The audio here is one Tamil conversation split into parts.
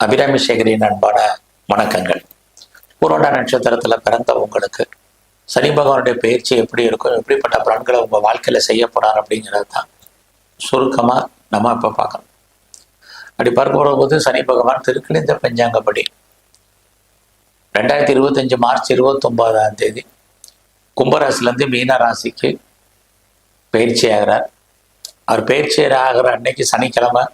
அபிராமி சேகரின் அன்பான வணக்கங்கள். பூரோண்டா நட்சத்திரத்தில் பிறந்த உங்களுக்கு சனி பகவானுடைய பயிற்சி எப்படி இருக்கும் எப்படிப்பட்ட பலன்களை உங்கள் வாழ்க்கையில் செய்ய போகிறார் அப்படிங்கிறது தான் சுருக்கமாக நம்ம இப்போ பார்க்கணும். அப்படி பார்க்க போது சனி பகவான் திருக்கிழிந்த பஞ்சாங்கப்படி ரெண்டாயிரத்தி இருபத்தஞ்சு மார்ச் இருபத்தொம்போதாம் தேதி கும்பராசிலேருந்து மீன ராசிக்கு பயிற்சி ஆகிறார் அவர் பயிற்சி ஆகிற அன்னைக்கு சனிக்கிழமை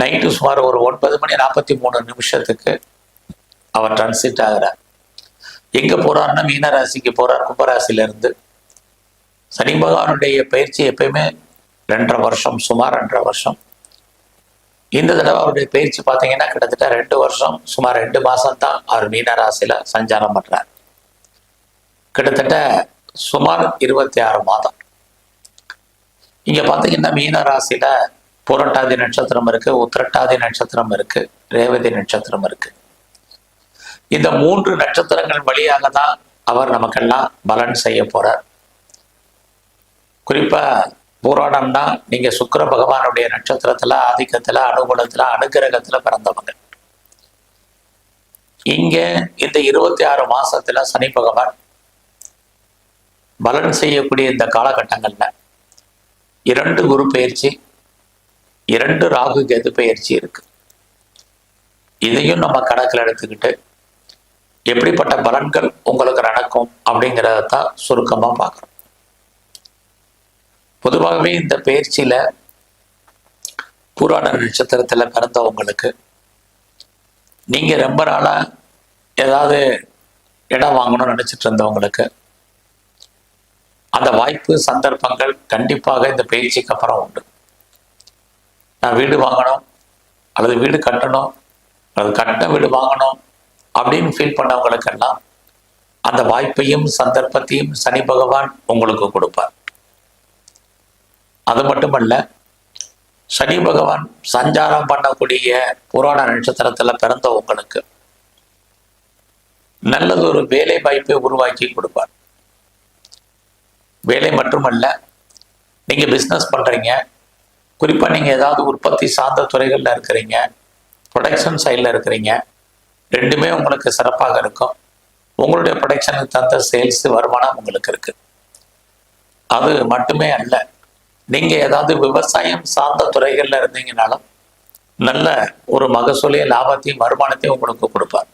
நைட்டு சுமார் ஒரு ஒன்பது மணி நாற்பத்தி மூணு நிமிஷத்துக்கு அவர் டிரான்சிட் ஆகிறார். எங்கே போகிறாருன்னா மீனராசிக்கு போகிறார் கும்பராசியிலேருந்து சனி பகவானுடைய பயிற்சி எப்பயுமே ரெண்டரை வருஷம் சுமார் ரெண்டரை வருஷம். இந்த தடவை அவருடைய பயிற்சி பார்த்தீங்கன்னா கிட்டத்தட்ட ரெண்டு வருஷம் சுமார் ரெண்டு மாதம் தான் அவர் மீனராசியில் சஞ்சாரம் பண்ணுறார் கிட்டத்தட்ட சுமார் இருபத்தி ஆறு மாதம். இங்கே பார்த்தீங்கன்னா மீன புரட்டாதி நட்சத்திரம் இருக்குது உத்திரட்டாதி நட்சத்திரம் இருக்குது ரேவதி நட்சத்திரம் இருக்குது இந்த மூன்று நட்சத்திரங்கள் வழியாக தான் அவர் நமக்கெல்லாம் பலன் செய்ய போகிறார் குறிப்பாக பூராடம்னா நீங்கள் சுக்கர பகவானுடைய நட்சத்திரத்தில் ஆதிக்கத்தில் அனுகூலத்துல அனுகிரகத்தில் பிறந்தவங்க. இங்கே இந்த இருபத்தி ஆறு மாசத்துல சனி பகவான் பலன் செய்யக்கூடிய இந்த காலகட்டங்களில் இரண்டு குரு பயிற்சி இரண்டு ராகு கேது பயிற்சி இருக்கு. இதையும் நம்ம கணக்கில் எடுத்துக்கிட்டு எப்படிப்பட்ட பலன்கள் உங்களுக்கு நடக்கும் அப்படிங்கிறத தான் சுருக்கமாக பார்க்குறோம். பொதுவாகவே இந்த பயிற்சியில் புராண நட்சத்திரத்தில் பிறந்தவங்களுக்கு நீங்கள் ரொம்ப நாளாக ஏதாவது இடம் வாங்கணும்னு நினச்சிட்டு இருந்தவங்களுக்கு அந்த வாய்ப்பு சந்தர்ப்பங்கள் கண்டிப்பாக இந்த பயிற்சிக்கு அப்புறம் உண்டு. நான் வீடு வாங்கணும் அல்லது வீடு கட்டணும் அல்லது கட்ட வீடு வாங்கணும் அப்படின்னு ஃபீல் பண்ணவங்களுக்கெல்லாம் அந்த வாய்ப்பையும் சந்தர்ப்பத்தையும் சனி பகவான் உங்களுக்கு கொடுப்பார். அது மட்டுமல்ல சனி பகவான் சஞ்சாரம் பண்ணக்கூடிய புராண நட்சத்திரத்தில் பிறந்த உங்களுக்கு நல்லதொரு வேலை வாய்ப்பை உருவாக்கி கொடுப்பார். வேலை மட்டுமல்ல நீங்கள் பிஸ்னஸ் பண்ணுறீங்க குறிப்பாக நீங்கள் ஏதாவது உற்பத்தி சார்ந்த துறைகளில் இருக்கிறீங்க ப்ரொடக்ஷன் சைடில் இருக்கிறீங்க ரெண்டுமே உங்களுக்கு சிறப்பாக இருக்கும். உங்களுடைய ப்ரொடக்ஷனுக்கு தந்த சேல்ஸ் வருமானம் உங்களுக்கு இருக்குது அது மட்டுமே அல்ல நீங்கள் ஏதாவது விவசாயம் சார்ந்த துறைகளில் இருந்தீங்கனாலும் நல்ல ஒரு மகசூலையும் லாபத்தையும் வருமானத்தையும் உங்களுக்கு கொடுப்பார்.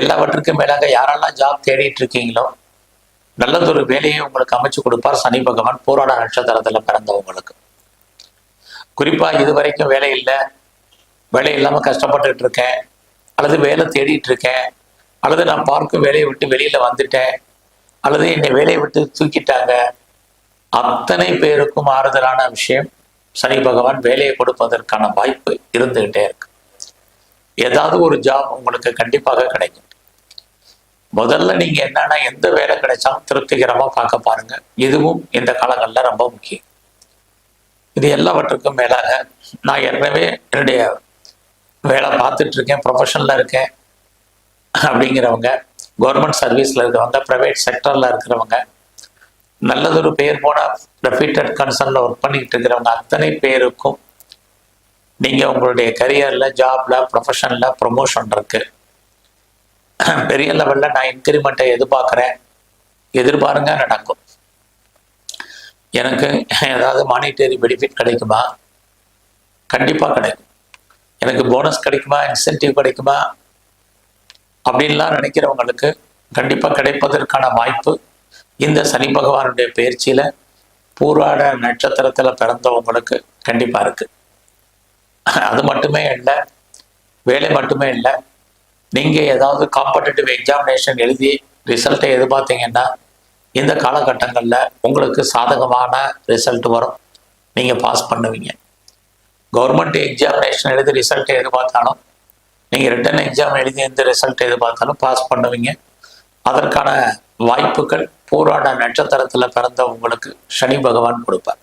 எல்லாவற்றுக்கும் மேலாக யாரெல்லாம் ஜாப் தேடிட்டு இருக்கீங்களோ நல்லதொரு வேலையை உங்களுக்கு அமைச்சு கொடுப்பார். சனி பகவான் போராட நட்சத்திரத்தில் பிறந்தவங்களுக்கு. குறிப்பாக இது வரைக்கும் வேலை இல்லை. வேலை இல்லாமல் கஷ்டப்பட்டுக்கிட்டு இருக்கேன். அல்லது வேலை தேடிட்டு இருக்கேன். அல்லது நான் பார்க்கும் வேலையை விட்டு வெளியில் வந்துட்டேன். அல்லது என்னை வேலையை விட்டு தூக்கிட்டாங்க. அத்தனை பேருக்கும் ஆறுதலான விஷயம் சனி பகவான் வேலையை கொடுப்பதற்கான வாய்ப்பு இருந்துகிட்டே இருக்கு. ஏதாவது ஒரு ஜாப் உங்களுக்கு கண்டிப்பாக கிடைக்கும். முதல்ல நீங்க என்னன்னா எந்த வேலை கிடைச்சாலும் திருப்திகரமா பார்க்க பாருங்க. இதுவும் இந்த காலங்களில் ரொம்ப முக்கியம். இது எல்லாவற்றுக்கும் மேலாக நான் ஏற்கனவே என்னுடைய வேலை பார்த்துட்டு இருக்கேன் ப்ரொஃபஷனில் இருக்கேன் அப்படிங்கிறவங்க கவர்மெண்ட் சர்வீஸில் இருக்கிறவங்க ப்ரைவேட் செக்டரில் இருக்கிறவங்க நல்லதொரு பேர் போன ரெப்யூட்டட் கன்சர்னில் ஒர்க் பண்ணிக்கிட்டு இருக்கிறவங்க அத்தனை பேருக்கும் நீங்கள் உங்களுடைய கரியரில் ஜாபில் ப்ரொஃபஷனில் ப்ரொமோஷன் இருக்குது பெரிய லெவலில் நான் இன்க்ரிமெண்ட்டை எதிர்பார்க்குறேன். எதிர்பாருங்க நடக்கும். எனக்கு ஏதாவது மானிட்டரி பெனிஃபிட் கிடைக்குமா? கண்டிப்பாக கிடைக்கும். எனக்கு போனஸ் கிடைக்குமா? இன்சென்டிவ் கிடைக்குமா? அப்படின்லாம் நினைக்கிறவங்களுக்கு கண்டிப்பாக கிடைப்பதற்கான வாய்ப்பு இந்த சனி பகவானுடைய பயிற்சியில் பூராட நட்சத்திரத்தில் பிறந்தவங்களுக்கு கண்டிப்பாக இருக்குது அது மட்டுமே இல்லை வேலை மட்டுமே இல்லை. நீங்கள் ஏதாவது காம்படிட்டிவ் எக்ஸாமினேஷன் எழுதி ரிசல்ட்டை எதிர்பார்த்தீங்கன்னா இந்த காலகட்டங்களில் உங்களுக்கு சாதகமான ரிசல்ட் வரும். நீங்கள் பாஸ் பண்ணுவீங்க. கவர்மெண்ட் எக்ஸாமினேஷன் எழுதி ரிசல்ட்டை எதிர்பார்த்தாலும் நீங்கள் ரிட்டன் எக்ஸாம் எழுதி எந்த ரிசல்ட் எதிர்பார்த்தாலும் பாஸ் பண்ணுவீங்க. அதற்கான வாய்ப்புகள் பூராட நட்சத்திரத்தில் பிறந்த உங்களுக்கு சனி பகவான் கொடுப்பார்.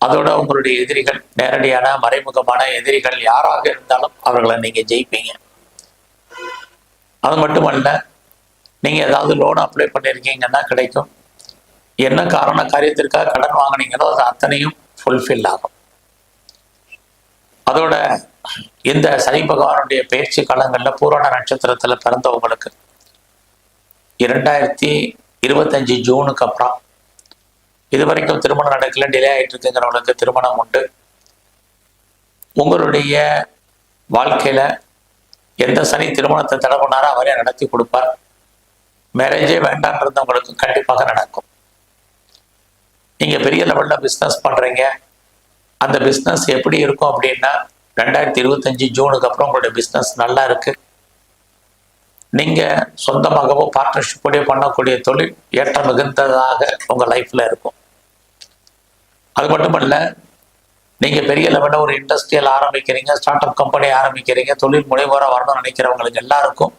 அதோட உங்களுடைய எதிரிகள் நேரடியான மறைமுகமான எதிரிகள் யாராக இருந்தாலும் அவர்களை நீங்கள் ஜெயிப்பீங்க. அது மட்டுமல்ல நீங்கள் ஏதாவது லோன் அப்ளை பண்ணியிருக்கீங்கன்னா கிடைக்கும். என்ன காரண காரியத்திற்காக கடன் வாங்கினீங்களோ அது அத்தனையும் ஃபுல்ஃபில் ஆகும். அதோட இந்த சனி பகவானுடைய பயிற்சி காலங்களில் பூரண நட்சத்திரத்தில் பிறந்தவங்களுக்கு இரண்டாயிரத்தி இருபத்தஞ்சு ஜூனுக்கு அப்புறம். இது வரைக்கும் திருமணம் நடக்கல டிலே ஆகிட்டு இருக்குங்கிறவங்களுக்கு திருமணம் உண்டு. உங்களுடைய வாழ்க்கையில எந்த சனி திருமணத்தை தடை பண்ணாரோ அவரே நடத்தி கொடுப்பார். மேரேஜே வேண்டாம் இருந்தவங்களுக்கு கண்டிப்பாக நடக்கும். நீங்கள் பெரிய லெவலில் பிஸ்னஸ் பண்ணுறீங்க அந்த பிஸ்னஸ் எப்படி இருக்கும் அப்படின்னா ரெண்டாயிரத்தி இருபத்தஞ்சு ஜூனுக்கு அப்புறம் உங்களுடைய பிஸ்னஸ் நல்லா இருக்கு. நீங்கள் சொந்தமாகவோ பார்ட்னர்ஷிப்போடய பண்ணக்கூடிய தொழில் ஏற்றம் மிகுந்ததாக உங்கள் லைஃப்பில் இருக்கும். அது மட்டுமல்ல நீங்கள் பெரிய லெவலில் ஒரு இண்டஸ்ட்ரியல் ஆரம்பிக்கிறீங்க ஸ்டார்ட் அப் கம்பெனி ஆரம்பிக்கிறீங்க தொழில் முனைவோராக வரணும்னு நினைக்கிறவங்களுக்கு எல்லாருக்கும்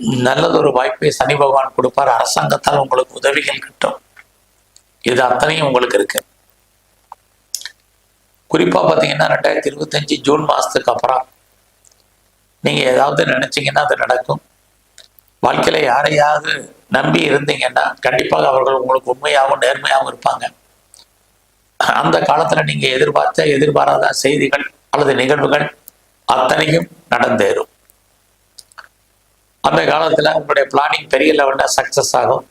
நல்லதொரு வாய்ப்பை சனி பகவான் கொடுப்பார். அரசாங்கத்தால் உங்களுக்கு உதவிகள் கிட்டும். இது அத்தனையும் உங்களுக்கு இருக்கு. குறிப்பா பார்த்தீங்கன்னா ரெண்டாயிரத்தி இருபத்தஞ்சு ஜூன் மாசத்துக்கு அப்புறம் நீங்க ஏதாவது நினைச்சீங்கன்னா அது நடக்கும். வாழ்க்கையில யாரையாவது நம்பி இருந்தீங்கன்னா கண்டிப்பாக அவர்கள் உங்களுக்கு உண்மையாகவும் நேர்மையாகவும் இருப்பாங்க. அந்த காலத்துல நீங்க எதிர்பார்த்த எதிர்பாராத செய்திகள் அல்லது நிகழ்வுகள் அத்தனையும் நடந்தேறும். அந்த காலத்துல உங்களுடைய பிளானிங் பெரிய லெவல்ல சக்சஸ் ஆகும்.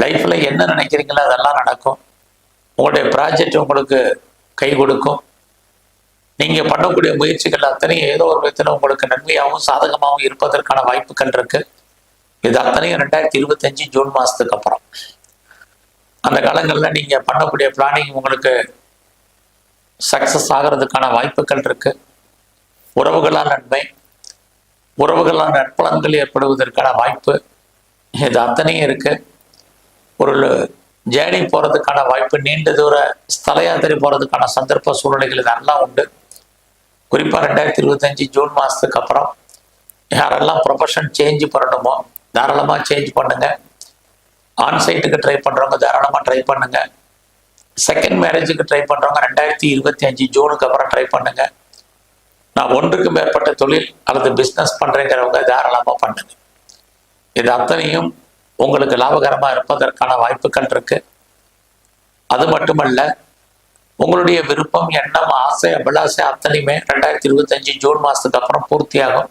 லைஃப்ல என்ன நினைக்கிறீங்களோ அதெல்லாம் நடக்கும். உங்களுடைய ப்ராஜெக்ட் உங்களுக்கு கை கொடுக்கும். நீங்க பண்ணக்கூடிய முயற்சிகள் அத்தனையும் ஏதோ ஒரு விதத்தில் உங்களுக்கு நன்மையாகவும் சாதகமாகவும் இருப்பதற்கான வாய்ப்புகள் இருக்கு. இது அத்தனையும் ரெண்டாயிரத்தி இருபத்தஞ்சு ஜூன் மாசத்துக்கு அப்புறம். அந்த காலங்களில் நீங்க பண்ணக்கூடிய பிளானிங் உங்களுக்கு சக்சஸ் ஆகிறதுக்கான வாய்ப்புகள் இருக்கு. உறவுகளால் நன்மை உறவுகளால் நற்பலன்கள் ஏற்படுவதற்கான வாய்ப்பு இது அத்தனையும் இருக்கு. ஒரு ஜேர்னி போகிறதுக்கான வாய்ப்பு நீண்ட தூர ஸ்தல யாத்திரை போகிறதுக்கான சந்தர்ப்ப சூழ்நிலைகள் இதெல்லாம் உண்டு. குறிப்பாக ரெண்டாயிரத்தி இருபத்தஞ்சு ஜூன் மாதத்துக்கு அப்புறம் யாரெல்லாம் ப்ரொஃபஷன் சேஞ்ச் பண்ணணுமோ தாராளமாக சேஞ்ச் பண்ணுங்க. ஆன்சைட்டுக்கு ட்ரை பண்ணுறவங்க தாராளமாக ட்ரை பண்ணுங்க. செகண்ட் மேரேஜுக்கு ட்ரை பண்ணுறவங்க ரெண்டாயிரத்தி இருபத்தி அஞ்சு ஜூனுக்கு அப்புறம் ட்ரை பண்ணுங்கள் நான் ஒன்றுக்கு மேற்பட்ட தொழில் அல்லது பிஸ்னஸ் பண்ணுறேங்கிறவங்க தாராளமாக பண்ணுங்க. இது அத்தனையும் உங்களுக்கு லாபகரமாக இருப்பதற்கான வாய்ப்புகள் இருக்கு. அது மட்டுமல்ல உங்களுடைய விருப்பம் எண்ணம் ஆசை அபிலாசை அத்தனையுமே ரெண்டாயிரத்தி இருபத்தஞ்சு ஜூன் மாதத்துக்கு அப்புறம் பூர்த்தியாகும்.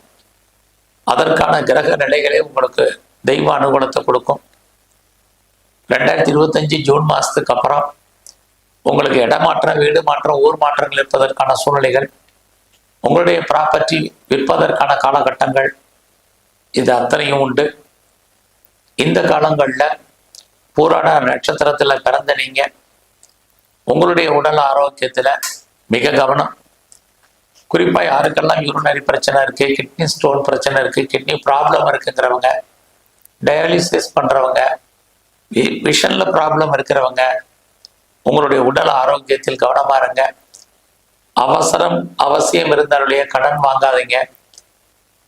அதற்கான கிரக நிலைகளே உங்களுக்கு தெய்வ அனுகூலத்தை கொடுக்கும். ரெண்டாயிரத்தி இருபத்தஞ்சு ஜூன் மாதத்துக்கு அப்புறம் உங்களுக்கு இடமாற்றம் வீடு மாற்றம் ஊர் மாற்றங்கள் இருப்பதற்கான சூழ்நிலைகள் உங்களுடைய ப்ராப்பர்ட்டி விற்பதற்கான காலகட்டங்கள் இது அத்தனையும் உண்டு. இந்த காலங்களில் பூராட நட்சத்திரத்தில் பிறந்த நீங்கள் உங்களுடைய உடல் ஆரோக்கியத்தில் மிக கவனம். குறிப்பாக யாருக்கெல்லாம் யூரினரி பிரச்சனை இருக்குது கிட்னி ஸ்டோன் பிரச்சனை இருக்குது கிட்னி ப்ராப்ளம் இருக்குங்கிறவங்க டயாலிசிஸ் பண்ணுறவங்க விஷனில் ப்ராப்ளம் இருக்கிறவங்க உங்களுடைய உடல் ஆரோக்கியத்தில் கவனமா இருங்க. அவசரம் அவசியம் இருந்தாலுடைய கடன் வாங்காதீங்க.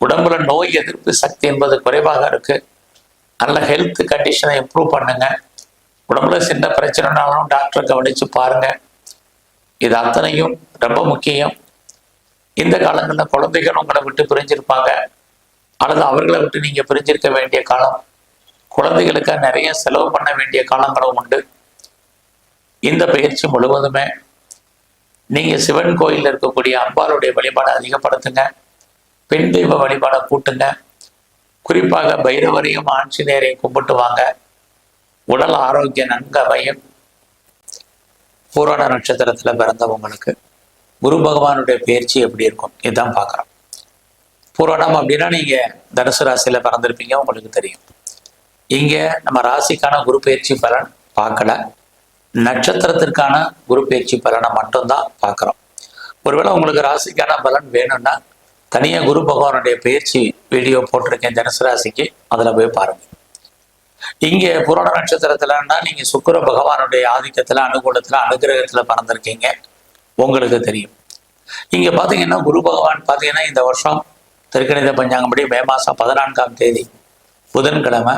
உடம்புல நோய் எதிர்ப்பு சக்தி என்பது குறைவாக இருக்கு. நல்ல ஹெல்த் கண்டிஷனை இம்ப்ரூவ் பண்ணுங்க. உடம்புல சின்ன பிரச்சனைனாலும் டாக்டரை கவனித்து பாருங்க. இது அத்தனையும் ரொம்ப முக்கியம். இந்த காலங்களில் குழந்தைகள் உங்களை விட்டு பிரிஞ்சிருப்பாங்க. அல்லது அவர்களை விட்டு நீங்கள் பிரிஞ்சிருக்க வேண்டிய காலம். குழந்தைகளுக்கு நிறைய செலவு பண்ண வேண்டிய காலங்களும் உண்டு. இந்த பயிற்சி முழுவதுமே நீங்க சிவன் கோயிலில் இருக்கக்கூடிய அம்பாளுடைய வழிபாடை அதிகப்படுத்துங்க. பெண் தெய்வ வழிபாடை கூட்டுங்க. குறிப்பாக பைரவரையும் ஆஞ்சநேயரையும் கும்பிட்டு வாங்க. உடல் ஆரோக்கியம் நன்கு அமையும். பூரண நட்சத்திரத்துல பிறந்தவங்களுக்கு குரு பகவானுடைய பயிற்சி எப்படி இருக்கும்? இதுதான் பார்க்குறோம். பூரணம் அப்படின்னா நீங்க தனுசு ராசியில் பிறந்திருப்பீங்க உங்களுக்கு தெரியும். இங்க நம்ம ராசிக்கான குரு பயிற்சி பலன் பார்க்கல. நட்சத்திரத்திற்கான குரு பயிற்சி பலனை மட்டும்தான் பார்க்குறோம். ஒருவேளை உங்களுக்கு ராசிக்கான பலன் வேணும்னா தனியாக குரு பகவானுடைய பயிற்சி வீடியோ போட்டிருக்கேன் தனுசு ராசிக்கு. அதில் போய் பாருங்கள் இங்கே புராண நட்சத்திரத்துலன்னா நீங்க சுக்கிர பகவானுடைய ஆதிக்கத்துல அனுகூலத்தில் அனுகிரகத்துல பிறந்திருக்கீங்க. உங்களுக்கு தெரியும். இங்க பாத்தீங்கன்னா குரு பகவான் பாத்தீங்கன்னா இந்த வருஷம் திருக்கணித பஞ்சாங்கப்படி மே மாசம் பதினான்காம் தேதி புதன்கிழமை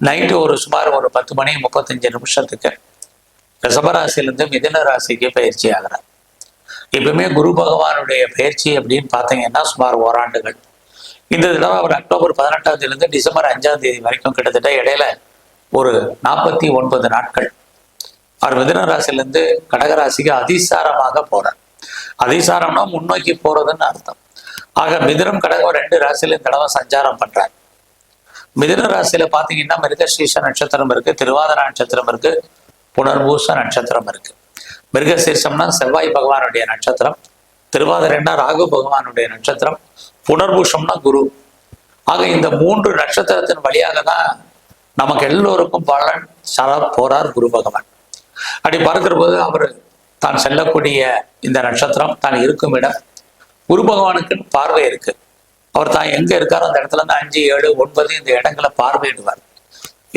நைட்டு ஒரு சுமார் ஒரு பத்து மணி முப்பத்தஞ்சு நிமிஷத்துக்கு ரிஷபராசிலிருந்து மிதின ராசிக்கு பயிற்சி ஆகிறார். எப்பவுமே குரு பகவானுடைய பயிற்சி அப்படின்னு பார்த்தீங்கன்னா சுமார் ஓராண்டுகள். இந்த தடவை அவர் அக்டோபர் பதினெட்டாம் தேதியிலிருந்து டிசம்பர் அஞ்சாம் தேதி வரைக்கும் கிட்டத்தட்ட இடையில ஒரு நாற்பத்தி ஒன்பது நாட்கள். அவர் மிதுன ராசியிலிருந்து கடகராசிக்கு அதிசாரமாக போறார். அதிசாரம்னா முன்னோக்கி போறதுன்னு அர்த்தம். ஆக மிதுனம் கடகம் ரெண்டு ராசியில இந்த தடவை சஞ்சாரம் பண்றார். மிதுன ராசியில பாத்தீங்கன்னா மிருகசீஷ நட்சத்திரம் இருக்கு திருவாதிர நட்சத்திரம் இருக்கு புனர்பூச நட்சத்திரம் இருக்கு. மிருகசீர்ஷம்னா செவ்வாய் பகவானுடைய நட்சத்திரம் திருவாதிரைன்னா ராகு பகவானுடைய நட்சத்திரம் புனர்பூஷம்னா குரு. ஆக இந்த மூன்று நட்சத்திரத்தின் வழியாக தான் நமக்கு எல்லோருக்கும் பலன் சர போறார் குரு பகவான். அப்படி பார்க்கிற போது அவர் தான் செல்லக்கூடிய இந்த நட்சத்திரம் தான் இருக்கும் இடம். குரு பகவானுக்கு பார்வை இருக்கு. அவர் தான் எங்க இருக்காரோ அந்த இடத்துல இருந்து அஞ்சு ஏழு ஒன்பது இந்த இடங்களை பார்வையிடுவார்.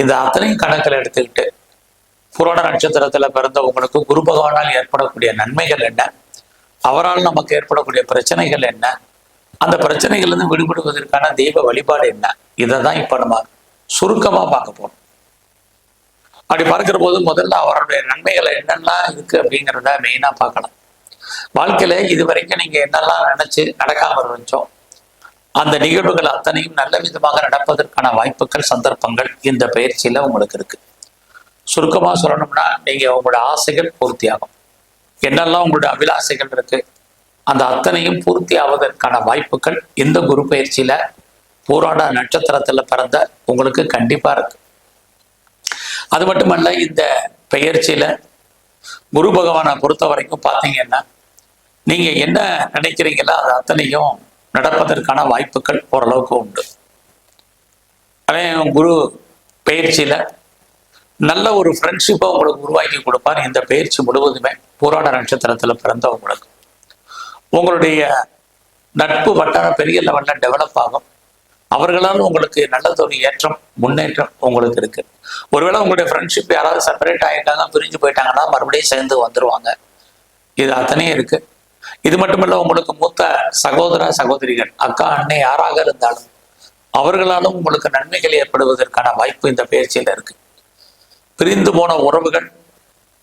இந்த அத்தனையும் கணக்கில் எடுத்துக்கிட்டு புராண நட்சத்திரத்துல பிறந்த உங்களுக்கு குரு பகவானால் ஏற்படக்கூடிய நன்மைகள் என்ன? அவரால் நமக்கு ஏற்படக்கூடிய பிரச்சனைகள் என்ன? அந்த பிரச்சனைகள்லேருந்து விடுபடுவதற்கான தெய்வ வழிபாடு என்ன? இதை தான் இப்போ நம்ம சுருக்கமாக பார்க்க போறோம். அப்படி பார்க்கிற போது முதல்ல அவருடைய நன்மைகள் என்னெல்லாம் இருக்கு அப்படிங்கிறத மெயினாக பார்க்கலாம். வாழ்க்கையில இது வரைக்கும் நீங்க என்னெல்லாம் நினைச்சு நடக்காம இருந்துச்சோம் அந்த நிகழ்வுகள் அத்தனையும் நல்ல விதமாக நடப்பதற்கான வாய்ப்புகள் சந்தர்ப்பங்கள் இந்த பயிற்சியில உங்களுக்கு இருக்கு. சுருக்கமாக சொல்லணும்னா நீங்கள் உங்களோட ஆசைகள் பூர்த்தியாகும். என்னெல்லாம் உங்களோட அபிலாசைகள் இருக்கு அந்த அத்தனையும் பூர்த்தி ஆவதற்கான வாய்ப்புகள் இந்த குரு பயிற்சியில பூராட நட்சத்திரத்தில் பிறந்த உங்களுக்கு கண்டிப்பாக இருக்கு. அது மட்டுமல்ல இந்த பெயர்ச்சியில குரு பகவானை பொறுத்த வரைக்கும் பார்த்தீங்கன்னா நீங்க என்ன நினைக்கிறீங்களோ அது அத்தனையும் நடப்பதற்கான வாய்ப்புகள் ஓரளவுக்கு உண்டு. அதே குரு பயிற்சியில நல்ல ஒரு ஃப்ரெண்ட்ஷிப்பை உங்களுக்கு உருவாக்கி கொடுப்பார். இந்த பயிற்சி முழுவதுமே போராட நட்சத்திரத்துல பிறந்தவங்களுக்கு உங்களுடைய நட்பு வட்டாரம் பெரிய லெவலில் டெவலப் ஆகும். அவர்களால் உங்களுக்கு நல்லதொரு ஏற்றம் முன்னேற்றம் உங்களுக்கு இருக்கு. ஒருவேளை உங்களுடைய ஃப்ரெண்ட்ஷிப் யாராவது செப்பரேட் ஆகிட்டாங்க பிரிஞ்சு போயிட்டாங்கன்னா மறுபடியும் சேர்ந்து வந்துருவாங்க. இது அத்தனையும் இருக்கு. இது மட்டுமல்ல உங்களுக்கு மூத்த சகோதர சகோதரிகள் அக்கா அண்ணன் யாராக இருந்தாலும் அவர்களாலும் உங்களுக்கு நன்மைகள் ஏற்படுவதற்கான வாய்ப்பு இந்த பயிற்சியில் இருக்கு. பிரிந்து போன உறவுகள்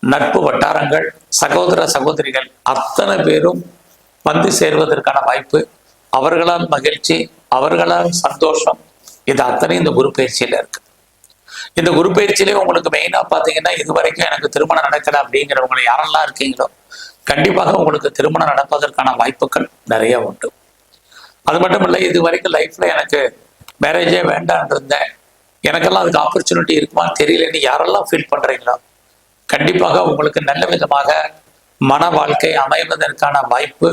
நட்பு வட்டாரங்கள் சகோதர சகோதரிகள் அத்தனை பேரும் வந்து சேர்வதற்கான வாய்ப்பு அவர்களால் மகிழ்ச்சி அவர்களால் சந்தோஷம் இது அத்தனையும் இந்த குரு பயிற்சியில் இருக்கு. இந்த குரு பயிற்சியிலே உங்களுக்கு மெயினாக பார்த்தீங்கன்னா இது வரைக்கும் எனக்கு திருமணம் நடக்கலை அப்படிங்கிறவங்க யாரெல்லாம் இருக்கீங்களோ கண்டிப்பாக உங்களுக்கு திருமணம் நடப்பதற்கான வாய்ப்புகள் நிறைய உண்டு. அது மட்டும் இல்லை இது வரைக்கும் லைஃப்ல எனக்கு மேரேஜே வேண்டான் இருந்தேன். எனக்கெல்லாம் அதுக்கு ஆப்பர்ச்சுனிட்டி இருக்குமான்னு தெரியலன்னு யாரெல்லாம் ஃபீல் பண்ணுறீங்களோ கண்டிப்பாக உங்களுக்கு நல்ல விதமாக மன வாழ்க்கை அமைவதற்கான வாய்ப்பு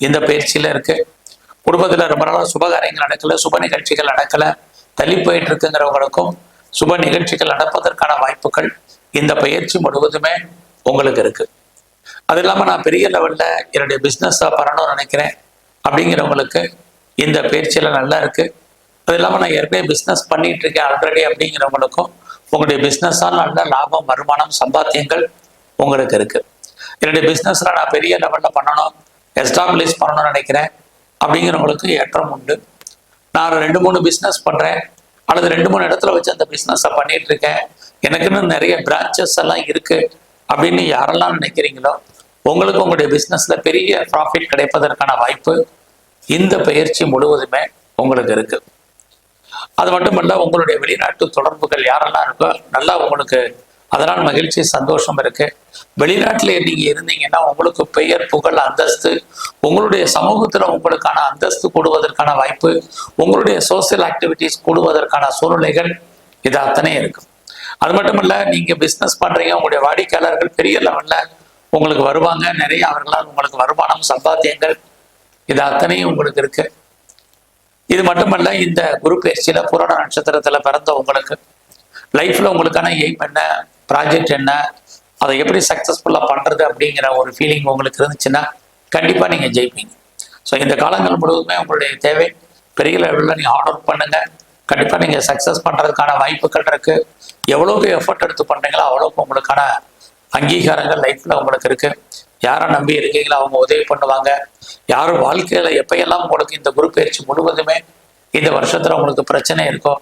இந்த பயிற்சியில் இருக்குது குடும்பத்தில் ரொம்ப நாளாக சுபகாரியங்கள் நடக்கல சுப நிகழ்ச்சிகள் நடக்கல தள்ளி போயிட்டு இருக்குங்கிறவங்களுக்கும் சுப நிகழ்ச்சிகள் நடப்பதற்கான வாய்ப்புகள் இந்த பயிற்சி முழுவதுமே உங்களுக்கு இருக்கு. அது இல்லாமல் நான் பெரிய லெவலில் என்னுடைய பிஸ்னஸாக பண்ணணும்னு நினைக்கிறேன். அப்படிங்கிறவங்களுக்கு இந்த பயிற்சியில் நல்லா இருக்குது அது இல்லாமல் நான் ஏற்கனவே பிஸ்னஸ் பண்ணிட்டு இருக்கேன். ஆல்ரெடி அப்படிங்கிறவங்களுக்கும் உங்களுடைய பிஸ்னஸால் நல்ல லாபம் வருமானம் சம்பாத்தியங்கள் உங்களுக்கு இருக்கு. என்னுடைய பிஸ்னஸில் நான் பெரிய லெவலில் பண்ணணும் எஸ்டாப்ளிஷ் பண்ணணும்னு நினைக்கிறேன். அப்படிங்கிறவங்களுக்கு ஏற்றம் உண்டு. நான் ரெண்டு மூணு பிஸ்னஸ் பண்ணுறேன் அல்லது ரெண்டு மூணு இடத்துல வச்சு அந்த பிஸ்னஸை பண்ணிட்டு இருக்கேன். எனக்குன்னு நிறைய பிரான்ச்சஸ் எல்லாம் இருக்கு. அப்படின்னு யாரெல்லாம் நினைக்கிறீங்களோ உங்களுக்கு உங்களுடைய பிஸ்னஸ்ல பெரிய ப்ராஃபிட் கிடைப்பதற்கான வாய்ப்பு இந்த பயிற்சி முழுவதுமே உங்களுக்கு இருக்குது அது மட்டுமல்ல உங்களுடைய வெளிநாட்டு தொடர்புகள் யாரெல்லாம் இருக்கோ நல்லா உங்களுக்கு அதனால் மகிழ்ச்சி சந்தோஷம் இருக்கு. வெளிநாட்டில் நீங்க இருந்தீங்கன்னா உங்களுக்கு பெயர் புகழ் அந்தஸ்து உங்களுடைய சமூகத்துல உங்களுக்கான அந்தஸ்து கூடுவதற்கான வாய்ப்பு உங்களுடைய சோசியல் ஆக்டிவிட்டிஸ் கூடுவதற்கான சூழ்நிலைகள் இது அத்தனை இருக்கு. அது மட்டும் இல்ல நீங்க பிசினஸ் பண்றீங்க உங்களுடைய வாடிக்கையாளர்கள் பெரிய லெவல்ல உங்களுக்கு வருவாங்க. நிறைய அவர்களால் உங்களுக்கு வருமானம் சம்பாத்தியங்கள் இது அத்தனையும் உங்களுக்கு இருக்கு. இது மட்டுமல்ல இந்த குரு பயிற்சியில புராண நட்சத்திரத்துல பிறந்த உங்களுக்கு லைஃப்ல உங்களுக்கான எய்ம் என்ன ப்ராஜெக்ட் என்ன அதை எப்படி சக்ஸஸ்ஃபுல்லாக பண்ணுறது அப்படிங்கிற ஒரு ஃபீலிங் உங்களுக்கு இருந்துச்சுன்னா கண்டிப்பாக நீங்கள் ஜெயிப்பீங்க. ஸோ இந்த காலங்கள் முழுவதுமே உங்களுடைய தேவை. பெரிய லெவலில் நீங்கள் ஆர்டர் பண்ணுங்க. கண்டிப்பாக நீங்கள் சக்ஸஸ் பண்ணுறதுக்கான வாய்ப்புகள் இருக்கு. எவ்வளோக்கு எஃபர்ட் எடுத்து பண்ணுறீங்களோ அவ்வளோக்கு உங்களுக்கான அங்கீகாரங்கள் லைஃப்பில் உங்களுக்கு இருக்கு. யாரை நம்பி இருக்கீங்களோ அவங்க உதவி பண்ணுவாங்க. யாரும் வாழ்க்கையில் எப்பயெல்லாம் உங்களுக்கு இந்த குரு பயிற்சி முழுவதுமே இந்த வருஷத்துல உங்களுக்கு பிரச்சனை இருக்கோ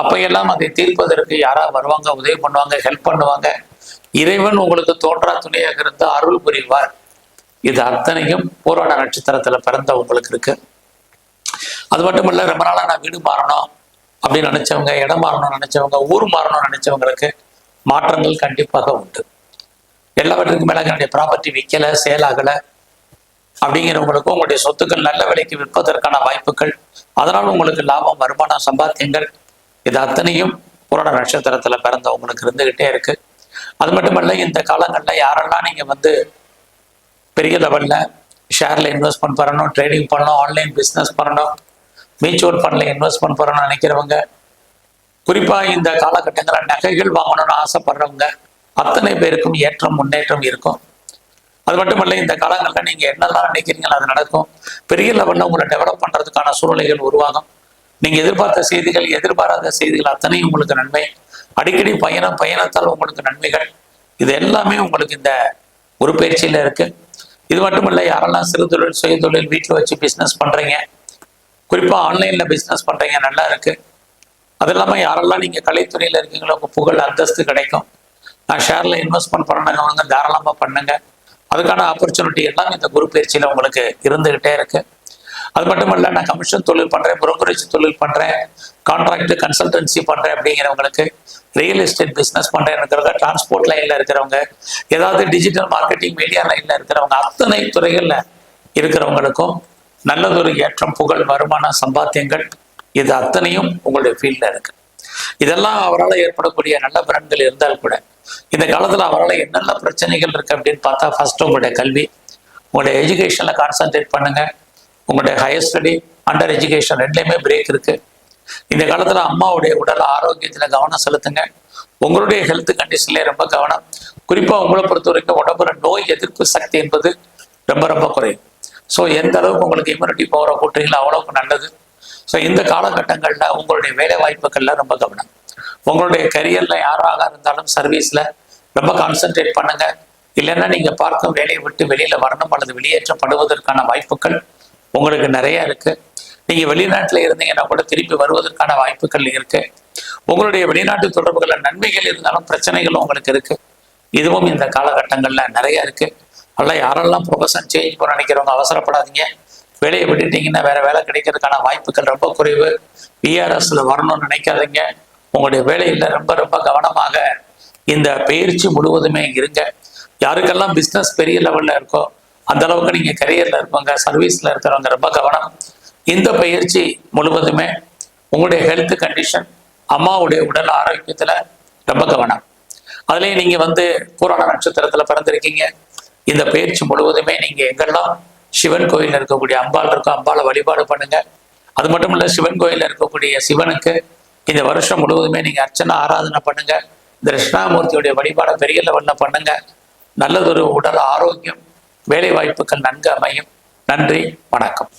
அப்பையெல்லாம் அதை தீர்ப்பதற்கு யாரா வருவாங்க உதவி பண்ணுவாங்க ஹெல்ப் பண்ணுவாங்க இறைவன் உங்களுக்கு தோன்றா துணையாக இருந்து அருள் புரிவார். இது அத்தனையும் பூரண நட்சத்திரத்துல பிறந்த உங்களுக்கு இருக்கு. அது மட்டும் இல்ல ரொம்ப நாளா நான் வீடு மாறணும் அப்படின்னு நினைச்சவங்க இடம் மாறணும்னு நினைச்சவங்க ஊர் மாறணும்னு நினைச்சவங்களுக்கு மாற்றங்கள் கண்டிப்பாக உண்டு. எல்லாவற்றுக்கும் மேலே என்னுடைய ப்ராப்பர்ட்டி விற்கலை சேலாகலை அப்படிங்கிறவங்களுக்கும் உங்களுடைய சொத்துக்கள் நல்ல விலைக்கு விற்பதற்கான வாய்ப்புகள். அதனால் உங்களுக்கு லாபம் வருமானம் சம்பாத்தியங்கள் இது அத்தனையும் புராண பிறந்த பிறந்தவங்களுக்கு இருந்துகிட்டே இருக்கு. அது மட்டுமல்ல இந்த காலங்களில் யாரெல்லாம் நீங்கள் வந்து பெரிய லெவலில் ஷேரில் இன்வெஸ்ட்மெண்ட் பண்ணணும் ட்ரேடிங் பண்ணணும் ஆன்லைன் பிஸ்னஸ் பண்ணணும் மியூச்சுவல் ஃபண்டில் இன்வெஸ்ட்மெண்ட் பண்ணணும்னு நினைக்கிறவங்க குறிப்பாக இந்த காலகட்டங்களில் நகைகள் வாங்கணும்னு ஆசைப்படுறவங்க அத்தனை பேருக்கும் ஏற்றம் முன்னேற்றம் இருக்கும். அது மட்டுமல்ல இந்த காலங்களில் நீங்கள் என்னெல்லாம் நினைக்கிறீங்களோ அது நடக்கும். பெரிய லெவலில் உங்களை டெவலப் பண்ணுறதுக்கான சூழ்நிலைகள் உருவாகும். நீங்கள் எதிர்பார்த்த செய்திகள் எதிர்பாராத செய்திகள் அத்தனையும் உங்களுக்கு நன்மை. அடிக்கடி பயணம் பயணத்தால் உங்களுக்கு நன்மைகள். இது எல்லாமே உங்களுக்கு இந்த ஒரு பயிற்சியில் இருக்கு. இது மட்டும் இல்லை யாரெல்லாம் சிறு தொழில் சுய தொழில் வீட்டில் வச்சு பிஸ்னஸ் பண்ணுறீங்க குறிப்பாக ஆன்லைனில் பிஸ்னஸ் பண்ணுறீங்க நல்லா இருக்குது அது இல்லாமல் யாரெல்லாம் நீங்கள் கலைத்துறையில் இருக்கீங்களோ உங்கள் புகழ் அந்தஸ்து கிடைக்கும். நான் ஷேர்ல இன்வெஸ்ட்மெண்ட் பண்ணணுங்க தாராளமாக பண்ணுங்க. அதுக்கான ஆப்பர்ச்சுனிட்டி எல்லாம் இந்த குரு பயிற்சியில் உங்களுக்கு இருந்துகிட்டே இருக்கு. அது மட்டும் இல்ல நான் கமிஷன் தொழில் பண்ணுறேன் புரோக்கரேஜ் தொழில் பண்ணுறேன் கான்ட்ராக்ட் கன்சல்டன்சி பண்ணுறேன் அப்படிங்கிறவங்களுக்கு ரியல் எஸ்டேட் பிஸ்னஸ் பண்ணுறேன் டிரான்ஸ்போர்ட் லைனில் இருக்கிறவங்க ஏதாவது டிஜிட்டல் மார்க்கெட்டிங் மீடியா லைனில் இருக்கிறவங்க அத்தனை துறைகளில் இருக்கிறவங்களுக்கும் நல்லதொரு ஏற்றம் புகழ் வருமானம் சம்பாத்தியங்கள் இது அத்தனையும் உங்களுடைய ஃபீல்டில் இருக்குது இதெல்லாம் அவரால் ஏற்படக்கூடிய நல்ல பலன்கள் இருந்தால் கூட இந்த காலத்துல அவரால் என்னென்ன பிரச்சனைகள் இருக்கு அப்படின்னு பார்த்தா ஃபர்ஸ்ட் உங்களுடைய கல்வி உங்களுடைய எஜுகேஷன்ல கான்சன்ட்ரேட் பண்ணுங்க. உங்களுடைய ஹையர் ஸ்டடி அண்டர் எஜுகேஷன் ரெண்டுலேயுமே பிரேக் இருக்கு. இந்த காலத்துல அம்மாவுடைய உடல் ஆரோக்கியத்துல கவனம் செலுத்துங்க. உங்களுடைய ஹெல்த் கண்டிஷன்லேயே ரொம்ப கவனம். குறிப்பா உங்களை பொறுத்த வரைக்கும் உடம்புல நோய் எதிர்ப்பு சக்தி என்பது ரொம்ப ரொம்ப குறையும் ஸோ எந்த அளவுக்கு உங்களுக்கு இம்யூனிட்டி பவரை கூட்டுறீங்களோ அவ்வளவுக்கு நல்லது. ஸோ இந்த காலகட்டங்களில் உங்களுடைய வேலை வாய்ப்புகள்ல ரொம்ப கவனம். உங்களுடைய கரியர்ல யாராக இருந்தாலும் சர்வீஸ்ல ரொம்ப கான்சென்ட்ரேட் பண்ணுங்க. இல்லைன்னா நீங்க பார்க்கும் வேலையை விட்டு வெளியில வரணும் அல்லது வெளியேற்றப்படுவதற்கான வாய்ப்புகள் உங்களுக்கு நிறைய இருக்கு. நீங்க வெளிநாட்டுல இருந்தீங்கன்னா கூட திருப்பி வருவதற்கான வாய்ப்புகள் இருக்கு. உங்களுடைய வெளிநாட்டு தொடர்புகளில் நன்மைகள் இருந்தாலும் பிரச்சனைகளும் உங்களுக்கு இருக்கு. இதுவும் இந்த காலகட்டங்கள்ல நிறைய இருக்கு. அல்ல யாரெல்லாம் ப்ரொஃபஷன் சேஞ்ச் பண்ண நினைக்கிறவங்க அவசரப்படாதீங்க. வேலையை விட்டுட்டீங்கன்னா வேற வேலை கிடைக்கிறதுக்கான வாய்ப்புகள் ரொம்ப குறைவு. பிஆர்எஸ்ல வரணும்னு நினைக்காதீங்க. உங்களுடைய வேலையில ரொம்ப ரொம்ப கவனமாக இந்த பயிற்சி முழுவதுமே இருங்க. யாருக்கெல்லாம் பிஸ்னஸ் பெரிய லெவல்ல இருக்கோ அந்த அளவுக்கு நீங்க கரியர்ல இருக்கவங்க சர்வீஸ்ல இருக்கிறவங்க ரொம்ப கவனம். இந்த பயிற்சி முழுவதுமே உங்களுடைய ஹெல்த் கண்டிஷன் அம்மாவுடைய உடல் ஆரோக்கியத்துல ரொம்ப கவனம். அதுலயும் நீங்க வந்து பூரண நட்சத்திரத்துல பிறந்திருக்கீங்க. இந்த பயிற்சி முழுவதுமே நீங்க எங்கெல்லாம் சிவன் கோயில் இருக்கக்கூடிய அம்பாள் இருக்கும் அம்பாளை வழிபாடு பண்ணுங்க. அது மட்டும் இல்ல சிவன் கோயில்ல இருக்கக்கூடிய சிவனுக்கு இந்த வருஷம் முழுவதுமே நீங்க அர்ச்சனை ஆராதனை பண்ணுங்க. தட்சிணாமூர்த்தியுடைய வழிபாடை பெரிய லெவல்ல பண்ணுங்க. நல்லதொரு உடல் ஆரோக்கியம் வேலை வாய்ப்புகள் நன்கு அமையும். நன்றி வணக்கம்.